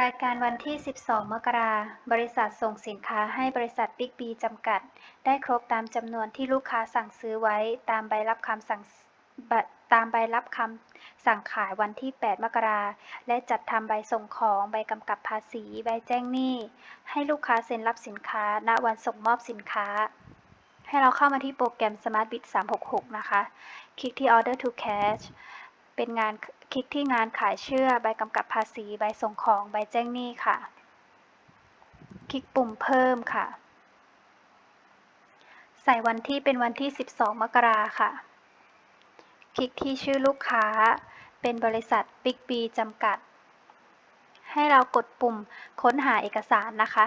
รายการวันที่ 12 มกราบริษัทส่งสินค้าให้บริษัทบิ๊กบีจำกัด ได้ครบตามจำนวนที่ลูกค้าสั่งซื้อไว้ ตามใบรับคำสั่งตามใบรับคำสั่งขายวันที่ 8 มกราและจัดทำใบส่งของ ใบกำกับภาษี ใบแจ้งหนี้ ให้ลูกค้าเซ็นรับสินค้า ณ วันส่งมอบสินค้า ให้เราเข้ามาที่โปรแกรม Smart Bid 366 นะคะ คลิกที่ Order to Cash เป็นงานคลิกที่งานขายเชื่อ ใบกำกับภาษี ใบส่งของ ใบแจ้งหนี้ค่ะ คลิกปุ่มเพิ่มค่ะ ใส่วันที่เป็นวันที่ 12 มกราค่ะ คลิกที่ชื่อลูกค้า เป็นบริษัท Big B จำกัด ให้เรากดปุ่มค้นหาเอกสารนะคะ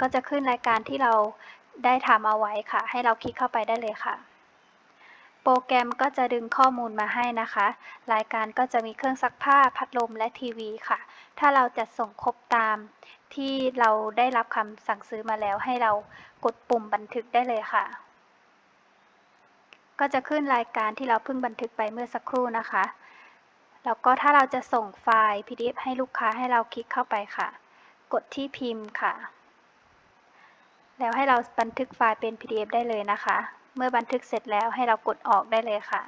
ก็จะขึ้นรายการที่เราได้ทำเอาไว้ค่ะ ให้เราคลิกเข้าไปได้เลยค่ะ รแกรมก็จะดึงข้อมูลมาให้นะคะ รายการก็จะมีเครื่องซักผ้าพัดลมและทีวีค่ะ ถ้าเราจะส่งครบตามที่เราได้รับคำสั่งซื้อมาแล้วให้เรากดปุ่มบันทึกได้เลยค่ะ ก็จะขึ้นรายการที่เราเพิ่งบันทึกไปเมื่อสักครู่นะคะ แล้วก็ถ้าเราจะส่งไฟล์ PDF ให้ลูกค้าให้เราคลิกเข้าไปค่ะ กดที่พิมพ์ค่ะ แล้วให้เราบันทึกไฟล์เป็น PDF ได้เลยนะคะ เมื่อบันทึกเสร็จแล้วให้เรากดออกได้เลยค่ะ